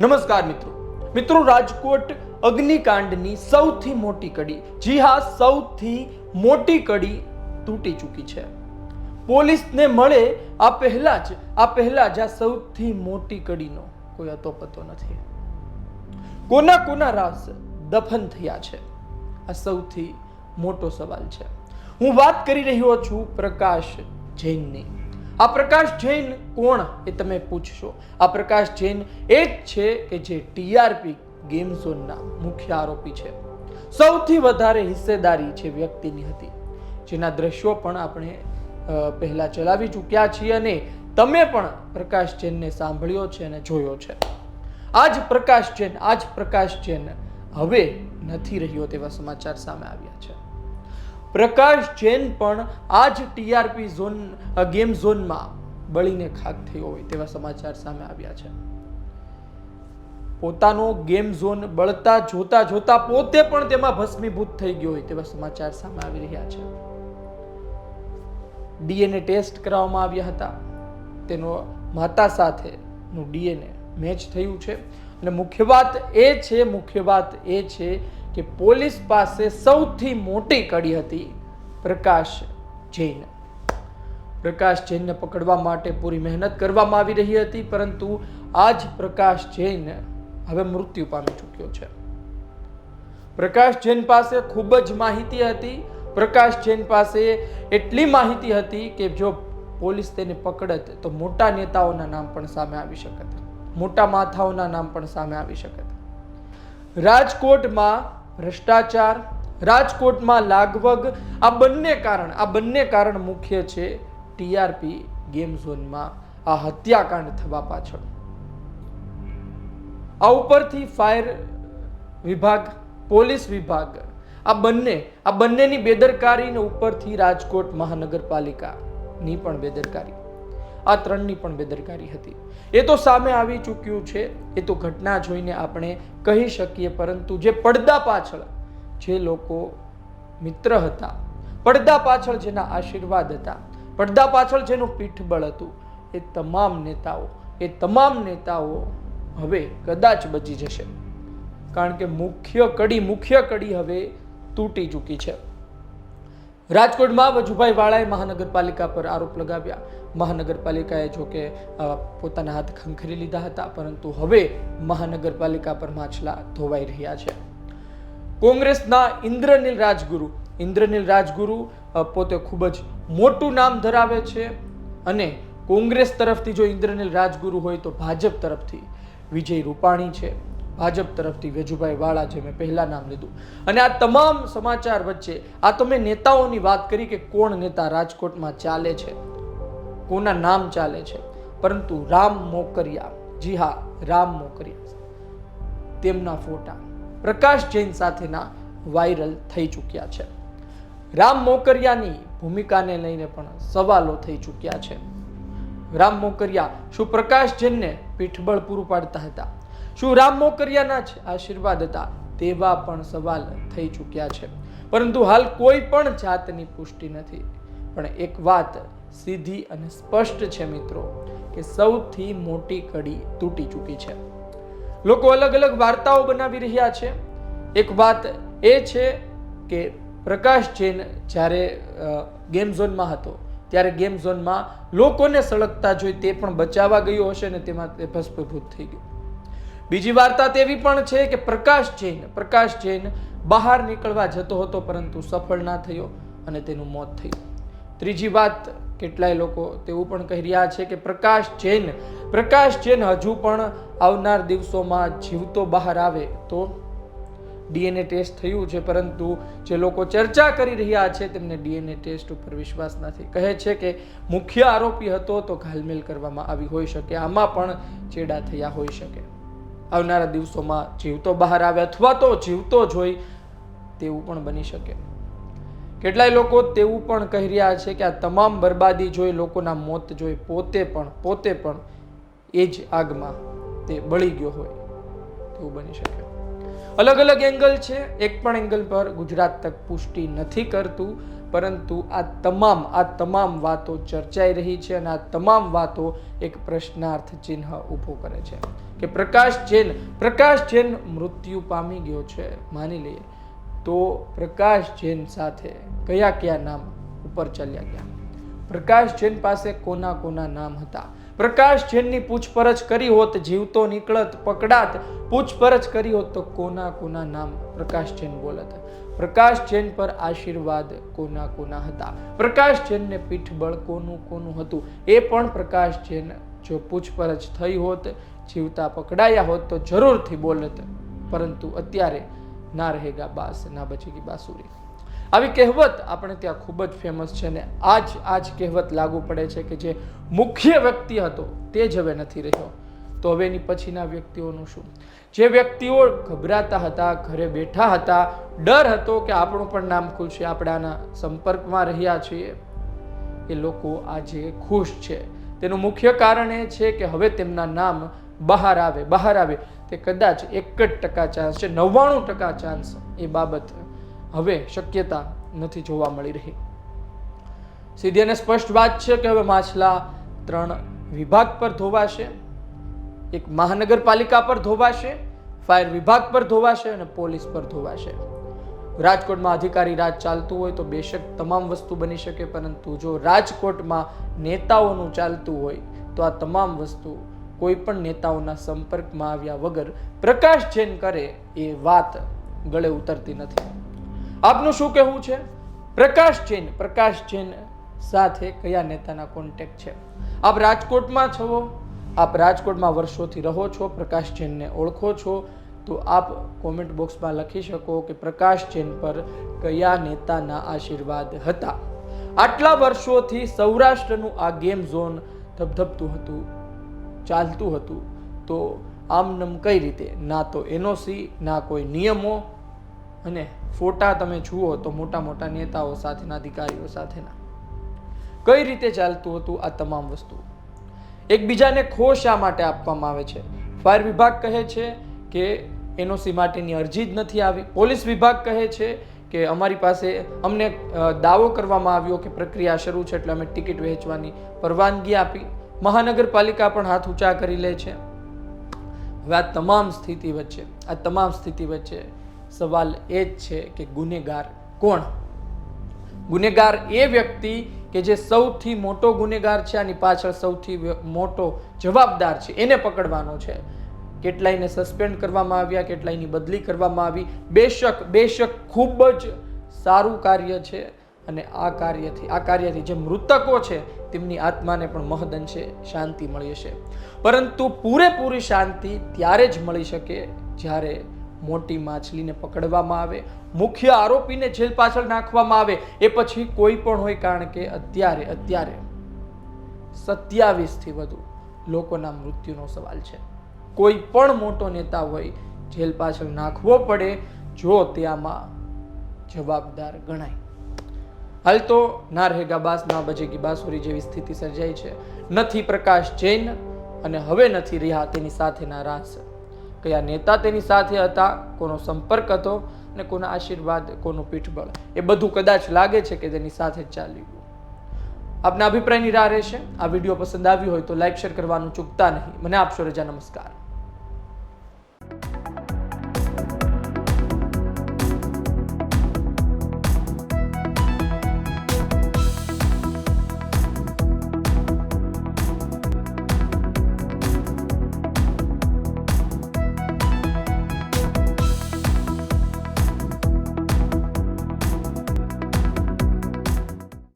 નમસ્કાર મિત્રો. મિત્રો, રાજકોટ અગ્નિકાંડની સૌથી મોટી કડી જી હા સૌથી મોટી કડી તૂટી ચૂકી છે. પોલીસને મળે આ પહેલા જ, આ પહેલા જ આ સૌથી મોટી કડીનો કોઈ અતોપતો નથી. કોના કોના રાસ દફન થયા છે? આ સૌથી મોટો સવાલ છે. હું વાત કરી રહ્યો છું પ્રકાશ જૈનની. આ પ્રકાશ જૈન કોણ એ તમે પૂછશો? આ પ્રકાશ જૈન એ જ છે કે જે ટીઆરપી ગેમ ઝોનના મુખ્ય આરોપી છે. સૌથી વધારે હિસ્સેદારી છે વ્યક્તિની હતી, જેના દ્રશ્યો પણ આપણે પહેલાં ચલાવી ચૂક્યા છીએ અને તમે પણ પ્રકાશ જૈનને સાંભળ્યો છે અને જોયો છે. આજ પ્રકાશ જૈન, આજ પ્રકાશ જૈન હવે નથી રહ્યો તેવા સમાચાર સામે આવ્યા છે. પ્રકાશ જૈન પણ આજ ટીઆરપી ઝોન ગેમ ઝોનમાં બળીને ખાક થયો હોય તેવા સમાચાર સામે આવ્યા છે. પોતાનો ગેમ ઝોન બળતા જોતા જોતા પોતે પણ તેમાં ભસ્મીભૂત થઈ ગયો હોય તેવા સમાચાર સામે આવી રહ્યા છે. ડીએનએ ટેસ્ટ કરાવવામાં આવ્યા હતા. તેનો માતા સાથેનું ડીએનએ મેચ થયું છે. અને મુખ્ય વાત એ છે, મુખ્ય વાત એ છે કે પોલીસ પાસે સૌથી મોટી કડી હતી પ્રકાશ જૈન. પ્રકાશ જૈનને પકડવા માટે પૂરી મહેનત કરવામાં આવી રહી હતી, પરંતુ આજ પ્રકાશ જૈન હવે મૃત્યુ પામી ચૂક્યો છે. પ્રકાશ જૈન પાસે ખૂબ જ માહિતી હતી. પ્રકાશ જૈન પાસે એટલી માહિતી હતી કે જો પોલીસ તેને પકડત તો મોટા નેતાઓના નામ પણ સામે આવી શકત. મોટા માથાઓના નામ પણ સામે આવી શકત. રાજકોટમાં ભ્રષ્ટાચાર, રાજકોટમાં લાગવગ, આ બંને કારણ, આ બંને કારણ મુખ્ય છે ટીઆરપી ગેમ ઝોનમાં. આ હત્યાકાંડ થવા પાછળ. આ ઉપરથી ફાયર વિભાગ, પોલીસ વિભાગ, આ બંને, આ બંનેની બેદરકારીને ઉપરથી રાજકોટ મહાનગરપાલિકાની પણ બેદરકારી. આ ત્રણની પણ બેદરકારી હતી. એ તો સામે આવી ચૂક્યું છે, એ તો ઘટના જોઈને આપણે કહી શકીએ, પરંતુ જે પડદા પાછળ જે લોકો મિત્ર હતા, પડદા પાછળ જેના આશીર્વાદ હતા, પડદા પાછળ જેનું પીઠબળ હતું, એ તમામ નેતાઓ, એ તમામ નેતાઓ હવે કદાચ બચી જશે. કારણ કે મુખ્ય કડી મુખ્ય કડી હવે તૂટી ચૂકી છે. રાજકોટમાં વજુભાઈ વાળાએ મહાનગરપાલિકા પર આરોપ લગાવ્યા. મહાનગરપાલિકાએ જો કે પોતાના હાથ ખંખરી લીધા હતા, પરંતુ હવે મહાનગરપાલિકા પર માછલા ધોવાઈ રહ્યા છે. કોંગ્રેસના ઇન્દ્રનીલ રાજગુરુ ઇન્દ્રનીલ રાજગુરુ પોતે ખૂબ જ મોટું નામ ધરાવે છે અને કોંગ્રેસ તરફથી જો ઇન્દ્રનીલ રાજગુરુ હોય તો ભાજપ તરફથી વિજય રૂપાણી છે. ભાજપ તરફથી વેજુભાઈ વાળા જે મેં પહેલાં નામ લીધું. અને આ તમામ સમાચાર વચ્ચે, આ તો મેં નેતાઓની વાત કરી કે કોણ નેતા રાજકોટમાં ચાલે છે, કોના નામ ચાલે છે. પરંતુ રામ મોકરિયા, જી હા, રામ મોકરિયા તેમના ફોટા પ્રકાશ જૈન સાથેના વાયરલ થઈ ચૂક્યા છે. રામ મોકરિયાની ભૂમિકાને લઈને પણ સવાલો થઈ ચૂક્યા છે. રામ મોકરિયા, શું પ્રકાશ જૈનને પીઠબળ પૂરું પાડતા હતા? શું રામ મોકરિયાના જ આશીર્વાદ હતા તેવા પણ સવાલ થઈ ચૂક્યા છે. પરંતુ હાલ કોઈ પણ જાતની પુષ્ટિ નથી. પણ એક વાત સીધી અને સ્પષ્ટ છે મિત્રો, કે સૌથી મોટી કડી તૂટી ચૂકી છે. લોકો અલગ અલગ વાર્તાઓ બનાવી રહ્યા છે. એક વાત એ છે કે પ્રકાશ જૈન જ્યારે ગેમ ઝોનમાં હતો, ત્યારે ગેમ ઝોનમાં લોકોને સળગતા જોઈ તે પણ બચાવવા ગયો હશે ને તેમાં તે ભસ્મભૂત થઈ ગયો. બીજી વાર્તા તેવી પણ છે કે પ્રકાશ જૈન પ્રકાશ જૈન બહાર નીકળવા જતો હતો પરંતુ સફળ ના થયો અને તેનું મોત થયું. ત્રીજી વાત કેટલાય લોકો તેવું પણ કહી રહ્યા છે કે પ્રકાશ જૈન પ્રકાશ જૈન હજુ પણ આવનાર દિવસોમાં જીવતો બહાર આવે તો ડીએનએ ટેસ્ટ થયું છે પરંતુ જે લોકો ચર્ચા કરી રહ્યા છે તેમને ડીએનએ ટેસ્ટ ઉપર વિશ્વાસ નથી. કહે છે કે મુખ્ય આરોપી હતો તો ઘાલમેલ કરવામાં આવી હોઈ શકે, આમાં પણ ચેડા થયા હોઈ શકે. આવનારા દિવસોમાં જીવતો બહાર આવે અથવા તો જીવતો જોઈ તેવું પણ બની શકે. કેટલાય લોકો તેવું પણ કહી રહ્યા છે કે આ તમામ બરબાદી જોઈ લોકોના મોત જોઈ પોતે પણ પોતે પણ એ જ આગમાં તે બળી ગયો હોય તેવું બની શકે. અલગ અલગ એંગલ છે, એક પણ એંગલ પર ગુજરાત તક પુષ્ટિ નથી કરતું. પરંતુ આ તમામ આ તમામ વાતો ચર્ચાઈ રહી છે અને આ તમામ વાતો એક પ્રશ્નાર્થ ચિહ્ન ઊભો કરે છે કે પ્રકાશ જૈન પ્રકાશ જૈન મૃત્યુ પામી ગયો છે, માની લઈએ. તો પ્રકાશ જૈન સાથે કયા કયા નામ ઉપર ચાલ્યા ગયા? પ્રકાશ જૈન પાસે કોના કોના નામ હતા? પ્રકાશ જૈનની પૂછપરછ કરી હોત, જીવતો નીકળત, પકડાત, પૂછપરછ કરી હોત તો કોના કોના નામ પ્રકાશ જૈન બોલત? પ્રકાશ જૈન પર આશીર્વાદ કોના કોના હતા? પ્રકાશ જૈનને પીઠબળ કોનું કોનું હતું? એ પણ પ્રકાશ જૈન જો પૂછપરછ થઈ હોત, જીવતા પકડાયા હોત તો જરૂરથી બોલત. પરંતુ અત્યારે ના રહેગા બાસ, ના બચેગી બાસુરી. આવી કહેવત આપણે ત્યાં ખૂબ જ ફેમસ છે ને આ જ આ જ કહેવત લાગુ પડે છે કે જે મુખ્ય વ્યક્તિ હતો તે જ હવે નથી રહ્યો. તો હવે એની પછીના વ્યક્તિઓનું શું? જે વ્યક્તિઓ ગભરાતા હતા, ઘરે બેઠા હતા, ડર હતો કે આપણું પણ નામ ખુલશે, આપણે આના સંપર્કમાં રહ્યા છીએ, એ લોકો આજે ખુશ છે. તેનું મુખ્ય કારણ એ છે કે હવે તેમના નામ બહાર આવે બહાર આવે. તે કદાચ એક જ ટકા ચાન્સ છે, નવ્વાણું ટકા ચાન્સ એ બાબત હવે શક્યતા નથી જોવા મળી રહી. સીધી અને સ્પષ્ટ વાત છે કે હવે માછલા ત્રણ વિભાગ પર ધોવાશે, એક મહાનગરપાલિકા પર ધોવાશે, ફાયર વિભાગ પર ધોવાશે અને પોલીસ પર ધોવાશે. રાજકોટમાં અધિકારી રાજ ચાલતું હોય તો બેશક તમામ વસ્તુ બની શકે, પરંતુ જો રાજકોટમાં નેતાઓનું ચાલતું હોય તો આ તમામ વસ્તુ કોઈ પણ નેતાઓના સંપર્કમાં આવ્યા વગર પ્રકાશ જૈન કરે એ વાત ગળે ઉતરતી નથી. આપનું શું કહેવું છે? પ્રકાશ જૈન પ્રકાશ જૈન સાથે કયા નેતાના કોન્ટેક્ટ છે? આપ રાજકોટમાં છો, આપ રાજકોટમાં વર્ષોથી રહો છો, પ્રકાશ જૈનને ઓળખો છો, તો આપ કોમેન્ટ બોક્સમાં લખી શકો કે પ્રકાશ જૈન પર કયા નેતાના આશીર્વાદ હતા. આટલા વર્ષોથી સૌરાષ્ટ્રનું આ ગેમ ઝોન ધબધબતું હતું, ચાલતું હતું, તો આમનમ કઈ રીતે? ના તો એનઓસી ના કોઈ નિયમો અને ફોટા તમે જુઓ તો મોટા મોટા નેતાઓ સાથેના, અધિકારીઓ સાથેના. કઈ રીતે ચાલતું હતું આ તમામ વસ્તુ? એકબીજાને ખો શા માટે આપવામાં આવે છે? ફાયર વિભાગ કહે છે કે એનઓસી માટેની અરજી જ નથી આવી. પોલીસ વિભાગ કહે છે કે અમારી પાસે અમને દાવો કરવામાં આવ્યો કે પ્રક્રિયા શરૂ છે એટલે અમે ટિકિટ વહેંચવાની પરવાનગી આપી. મહાનગરપાલિકા પણ હાથ ઊંચા કરી લે છે. હવે આ તમામ સ્થિતિ વચ્ચે, આ તમામ સ્થિતિ વચ્ચે સવાલ એ જ છે કે ગુનેગાર કોણ? ગુનેગાર એ વ્યક્તિ કે જે સૌથી મોટો ગુનેગાર છે, આની પાછળ સૌથી મોટો જવાબદાર છે, એને પકડવાનો છે. કેટલાયને સસ્પેન્ડ કરવામાં આવ્યા, કેટલાયની બદલી કરવામાં આવી. બેશક બેશક ખૂબ જ સારું કાર્ય છે અને આ કાર્યથી આ કાર્યથી જે મૃતકો છે, તેમની આત્માને પણ મહદઅંશે શાંતિ મળી હશે. પરંતુ પૂરેપૂરી શાંતિ ત્યારે જ મળી શકે જ્યારે મોટી માછલીને પકડવામાં આવે, મુખ્ય આરોપીને જેલ પાછળ નાખવામાં આવે, એ પછી કોઈ પણ હોય કારણ કે અત્યારે અત્યારે સત્યાવીસથી વધુ લોકોના મૃત્યુનો સવાલ છે. કોઈ પણ મોટો નેતા હોય, જેલ પાછળ નાખવો પડે, જો તે આમાં જવાબદાર ગણાય. હાલ તો ના રહેગા બાસ ના બજેગી બાસુરી જેવી સ્થિતિ સર્જાઈ છે. નથી પ્રકાશ જૈન અને હવે નથી રહ્યા તેની સાથેના રાસ. કયા નેતા તેની સાથે હતા, કોનો સંપર્ક હતો અને કોના આશીર્વાદ, કોનું પીઠબળ. એ બધું કદાચ લાગે છે કે તેની સાથે ચાલ્યું આપના અભિપ્રાયની રાહ રહેશે. આ વીડિયો પસંદ આવ્યો હોય તો લાઈક, શેર કરવાનું ચૂકતા નહીં. મને આપશો રજા, નમસ્કાર.